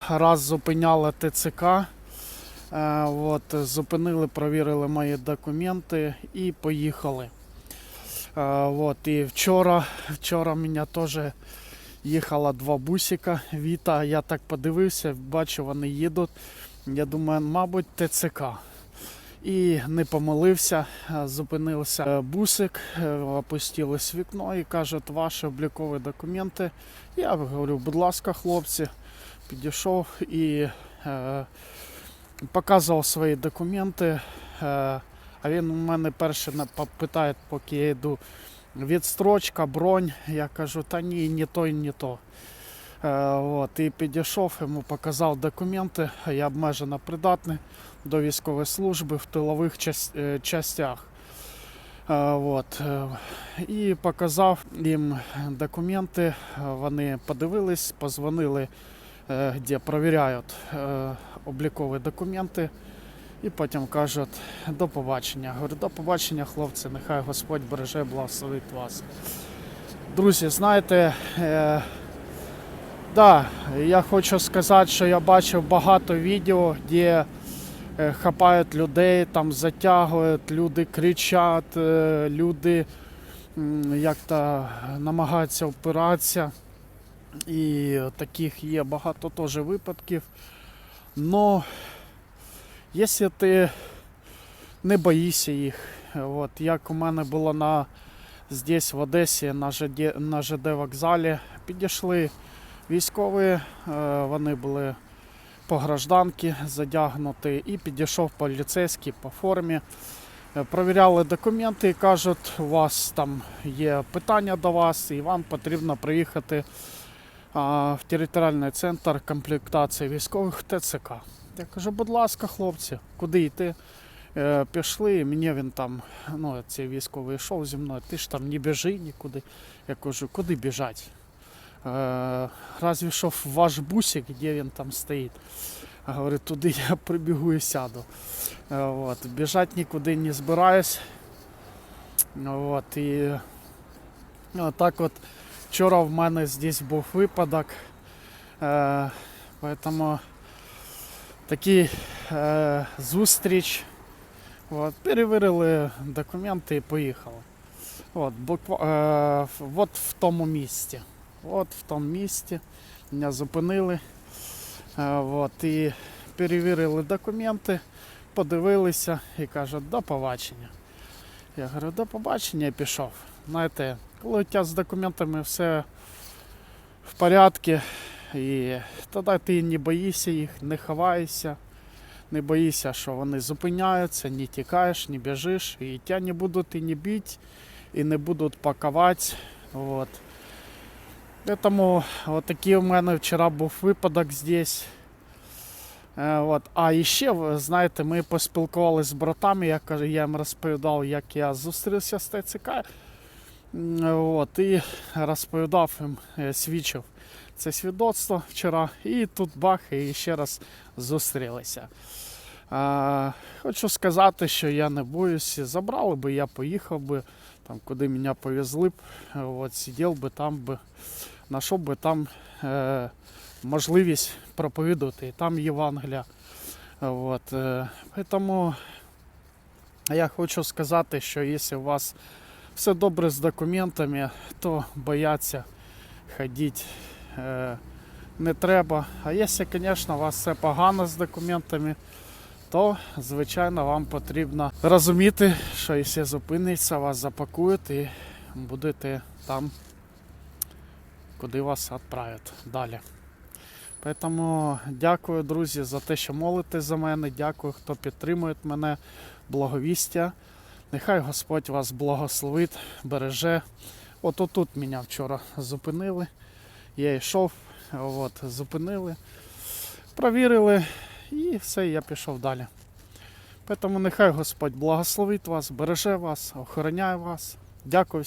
раз зупиняли ТЦК. Е, От, зупинили, провірили мої документи і поїхали. Е, От, і вчора, вчора мене теж їхало два бусика. Віта, я так подивився, бачу, вони їдуть. Я думаю, мабуть, ТЦК. І не помилився, е, зупинився бусик, опустилось вікно і кажуть, ваші облікові документи. Я говорю, будь ласка, хлопці, підійшов і е, показував свої документи. Е, а він у мене перше питає, поки я йду, відстрочка, бронь. Я кажу, та ні, не то і не то. Е, от, і підійшов, йому показав документи, я обмежено придатний до військової служби в тилових е, частях. Е, от, е, і показав їм документи, вони подивились, позвонили, е, де перевіряють е, облікові документи. І потім кажуть, до побачення. Говорю, до побачення, хлопці, нехай Господь береже, благословить вас. Друзі, знаєте, е, да, я хочу сказати, що я бачив багато відео, де е, хапають людей, там затягують, люди кричать, е, люди як-то намагаються впиратися. І таких є багато теж випадків. Но якщо ти не боїшся їх, от, як у мене було на, здесь в Одесі на ЖД, на ЖД вокзалі, підійшли військові, е, вони були по гражданки задягнуті, і підійшов поліцейський по формі. Е, Провіряли документи і кажуть, у вас там є питання до вас, і вам потрібно приїхати в територіальний центр комплектації військових ТЦК. Я кажу, будь ласка, хлопці, куди йти? Е, Пішли, і мені він там, ну, цей військовий йшов зі мною, ти ж там не біжи нікуди. Я кажу, куди біжать? Е, Разве що в ваш бусик, де він там стоїть. А Говорю, туди я прибігу і сяду. Е, От, біжать нікуди не збираюсь. От, і так от вчора в мене здесь був випадок. Е, поэтому такий е, зустріч. От, перевірили документи і поїхали. От, буква, е, от в тому місці. От в тому місці мене зупинили. Е, от, і перевірили документи, подивилися і кажуть, до побачення. Я говорю, до побачення і пішов. Знаєте, коли у тебе з документами все в порядку, і тоді ти не боїшся їх, не ховаєшся, не боїшся, що вони зупиняються, не тікаєш, не біжиш, і тебе не будуть і не бити, і не будуть пакувати. От. Тому такий у мене вчора був випадок здесь. Е, От. А ще, знаєте, ми поспілкувалися з братами, я їм розповідав, як я зустрівся з ТЦК. От, і розповідав їм, е, свідчив це свідоцтво вчора. І тут бах, і ще раз зустрілися. А, хочу сказати, що я не боюся. Забрали би, я поїхав би, там, куди мене повезли б, от, сидів би там би, знайшов би там е, можливість проповідувати, і там Євангелія. От, е, тому я хочу сказати, що якщо у вас все добре з документами, то бояться ходити е, не треба. А якщо, звісно, у вас все погано з документами, то звичайно вам потрібно розуміти, що якщо зупиниться, вас запакують і будете там, куди вас відправлять далі. Тому дякую, друзі, за те, що молитесь за мене. Дякую, хто підтримує мене, благовістя. Нехай Господь вас благословить, береже. От отут мене вчора зупинили. Я йшов, от, зупинили, провірили і все, я пішов далі. Тому нехай Господь благословить вас, береже вас, охороняє вас. Дякую.